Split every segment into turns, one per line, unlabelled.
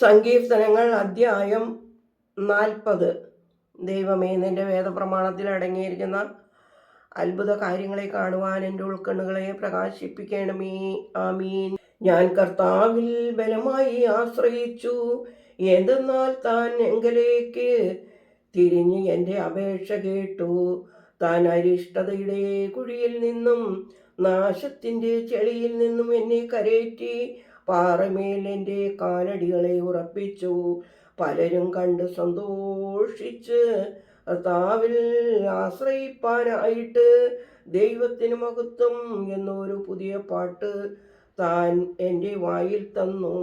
സങ്കീർത്തനങ്ങൾ അധ്യായം നാൽപ്പത്. ദൈവമേ നിന്റെ വേദപ്രമാണത്തിൽ അടങ്ങിയിരിക്കുന്ന അത്ഭുത കാര്യങ്ങളെ കാണുവാൻ എന്റെ ഉൾക്കണ്ണുകളെ പ്രകാശിപ്പിക്കണമേ. ആമീൻ. ഞാൻ കർത്താവിൽ ബലമായി ആശ്രയിച്ചു. എന്തെന്നാൽ താൻ എങ്കിലേക്ക് തിരിഞ്ഞ് എന്റെ അപേക്ഷ കേട്ടു. താൻ അരിഷ്ടതയുടെ കുഴിയിൽ നിന്നും നാശത്തിന്റെ ചെളിയിൽ നിന്നും എന്നെ കരേറ്റി പാറമേൽ എന്റെ കാലടികളെ ഉറപ്പിച്ചു. പലരും കണ്ട് സന്തോഷിച്ച് കർത്താവിൽ ആശ്രയിപ്പാനായിട്ട് ദൈവത്തിന് മഹത്വം എന്നൊരു പുതിയ പാട്ട് താൻ എന്റെ വായിൽ തന്നു.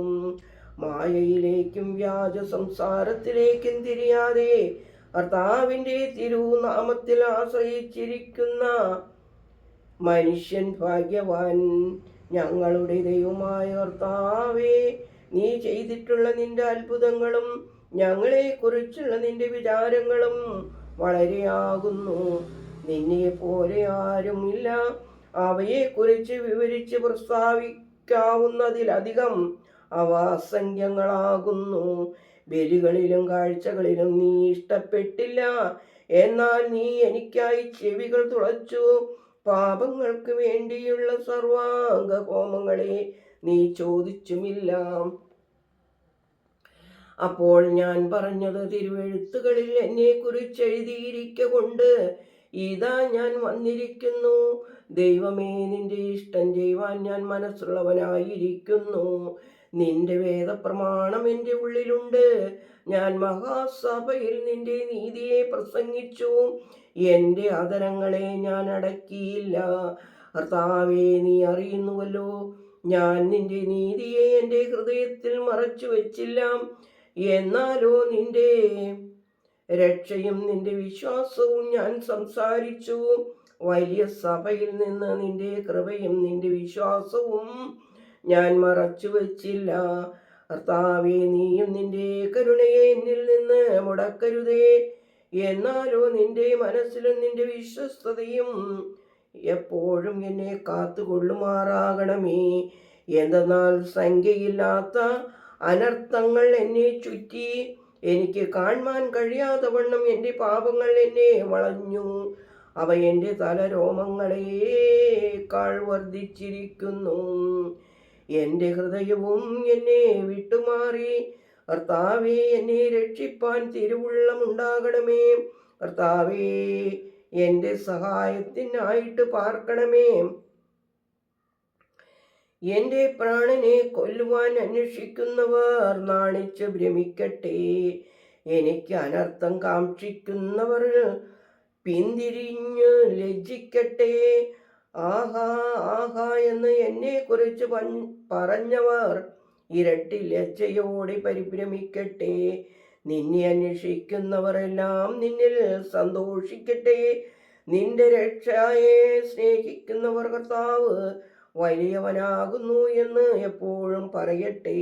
മായയിലേക്കും വ്യാജ സംസാരത്തിലേക്കും തിരിയാതെ കർത്താവിന്റെ തിരുനാമത്തിൽ ആശ്രയിച്ചിരിക്കുന്ന മനുഷ്യൻ ഭാഗ്യവാൻ ഞങ്ങളുടെ ദൈവമായ നീ ചെയ്തിട്ടുള്ള നിന്റെ അത്ഭുതങ്ങളും ഞങ്ങളെക്കുറിച്ചുള്ള നിന്റെ വിചാരങ്ങളും വളരെയാകുന്നു നിന്നെ പോലെ ആരുമില്ല. അവയെക്കുറിച്ച് വിവരിച്ച് പ്രസ്താവിക്കാവുന്നതിലധികം അവ അസംഖ്യങ്ങളാകുന്നു. ബലികളിലും കാഴ്ചകളിലും നീ ഇഷ്ടപ്പെട്ടില്ല. എന്നാൽ നീ എനിക്കായി ചെവികൾ തുളച്ചു. പാപങ്ങൾക്ക് വേണ്ടിയുള്ള സർവാംഗ ഹോമങ്ങളെ നീ ചോദിച്ചുമില്ല. അപ്പോൾ ഞാൻ പറഞ്ഞത് തിരുവെഴുത്തുകളിൽ എന്നെ കുറിച്ച് എഴുതിയിരിക്ക കൊണ്ട് ഇതാ ഞാൻ വന്നിരിക്കുന്നു. ദൈവമേ നിന്റെ ഇഷ്ടം ചെയ്യുവാൻ ഞാൻ മനസ്സുള്ളവനായിരിക്കുന്നു. നിന്റെ വേദപ്രമാണം എന്റെ ഉള്ളിലുണ്ട്. ഞാൻ മഹാസഭയിൽ നിന്റെ നീതിയെ പ്രസംഗിച്ചു. എന്റെ അതരങ്ങളെ ഞാൻ അടക്കിയില്ല. കർത്താവേ നീ അറിയുന്നുവല്ലോ. ഞാൻ നിന്റെ നീതിയെ എന്റെ ഹൃദയത്തിൽ മറച്ചു വച്ചില്ല. എന്നാലോ നിന്റെ രക്ഷയും നിന്റെ വിശ്വാസവും ഞാൻ സംസാരിച്ചു. വലിയ സഭയിൽ നിന്ന് നിന്റെ കൃപയും നിന്റെ വിശ്വാസവും ഞാൻ മറച്ചു വച്ചില്ല. കർത്താവെ നീയും നിന്റെ കരുണയെ എന്നിൽ നിന്ന് മുടക്കരുതേ. എന്നാലോ നിന്റെ മനസ്സിലും നിന്റെ വിശ്വസ്തതയും എപ്പോഴും എന്നെ കാത്തുകൊള്ളുമാറാകണമേ. എന്തെന്നാൽ സംഖ്യയില്ലാത്ത അനർത്ഥങ്ങൾ എന്നെ ചുറ്റി എനിക്ക് കാണുവാൻ കഴിയാതെ വണ്ണം എന്റെ പാപങ്ങൾ എന്നെ വളഞ്ഞു. അവ എന്റെ തലരോമങ്ങളേക്കാൾ വർദ്ധിച്ചിരിക്കുന്നു. എന്റെ ഹൃദയവും എന്നെ വിട്ടുമാറി. കർത്താവെ എന്നെ രക്ഷിപ്പാൻ തിരുവുള്ളമുണ്ടാകണമേ കർത്താവേ എന്റെ സഹായത്തിനായിട്ട് പാർക്കണമേ. എന്റെ പ്രാണനെ കൊല്ലുവാൻ അന്വേഷിക്കുന്നവർ നാണിച്ച് ഭ്രമിക്കട്ടെ. എനിക്ക് അനർത്ഥം കാക്ഷിക്കുന്നവർ പിന്തിരിഞ്ഞ് ലജ്ജിക്കട്ടെ. ആഹാ ആഹാ എന്ന് എന്നെ കുറിച്ച് പറഞ്ഞവർ ഇരട്ടി ലജ്ജയോടെ പരിഭ്രമിക്കട്ടെ. നിന്നെ അന്വേഷിക്കുന്നവരെല്ലാം നിന്നിൽ സന്തോഷിക്കട്ടെ. നിന്റെ രക്ഷയെ സ്നേഹിക്കുന്നവർ കർത്താവ് വലിയവനാകുന്നു എന്ന് എപ്പോഴും പറയട്ടെ.